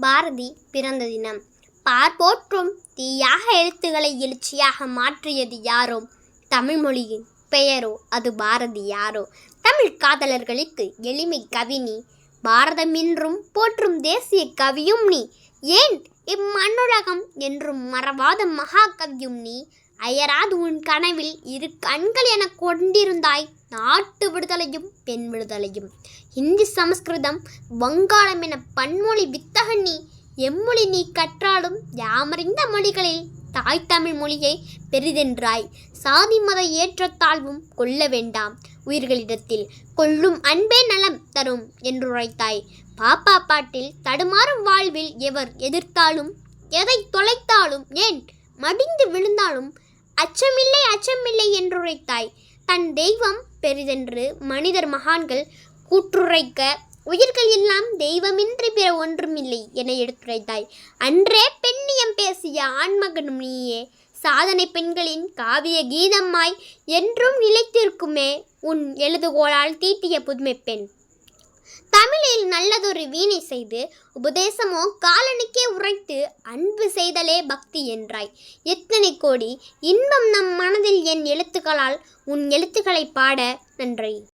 பாரதி பிறந்த தினம். பார்ப்போற்றும் தீயாக எழுத்துக்களை எழுச்சியாக மாற்றியது யாரோ? தமிழ் மொழியின் பெயரோ? அது பாரதி யாரோ? தமிழ் காதலர்களுக்கு எளிமை கவினி பாரதமின்றும் பாரதம் என்றும் போற்றும் தேசிய கவியும் நீ. ஏன் இம்மண்ணுலகம் என்றும் மறவாத மகாகவியும் நீ? அயராது உன் கனவில் இரு கண்கள் என கொண்டிருந்தாய். நாட்டு விடுதலையும் பெண் விடுதலையும். ஹிந்தி சமஸ்கிருதம் வங்காளம் என பன்மொழி வித்தகன் எம்மொழி நீ கற்றாலும் யாமறிந்த மொழிகளில் தாய் தமிழ் மொழியை பெரிதென்றாய். சாதி மத ஏற்றத்தாழ்வும் கொள்ள வேண்டாம். உயிர்களிடத்தில் கொள்ளும் அன்பே நலம் தரும் என்றுரைத்தாய். பாப்பா பாட்டில் தடுமாறும் வாழ்வில் எவர் எதிர்த்தாலும் எதை தொலைத்தாலும் ஏன் மடிந்து விழுந்தாலும் அச்சமில்லை அச்சமில்லை என்றுரைத்தாய். தன் தெய்வம் பெரிதென்று மனிதர் மகான்கள் கூற்றுரைக்க உயிர்கள் எல்லாம் தெய்வமின்றி பிற ஒன்றுமில்லை என எடுத்துரைத்தாய். அன்றே பெண்ணியம் பேசிய ஆண்மகனும் நீயே சாதனை பெண்களின் காவிய கீதமாய் என்றும் நிலைத்திருக்குமே உன் எழுதுகோளால் தீட்டிய புதுமை பெண். தமிழில் நல்லதொரு வீணை செய்து உபதேசமோ காலனுக்கே உரைத்து அன்பு செய்தலே பக்தி என்றாய். எத்தனை கோடி இன்பம் நம் மனதில் என் எழுத்துக்களால் உன் எழுத்துக்களை பாட நன்றி.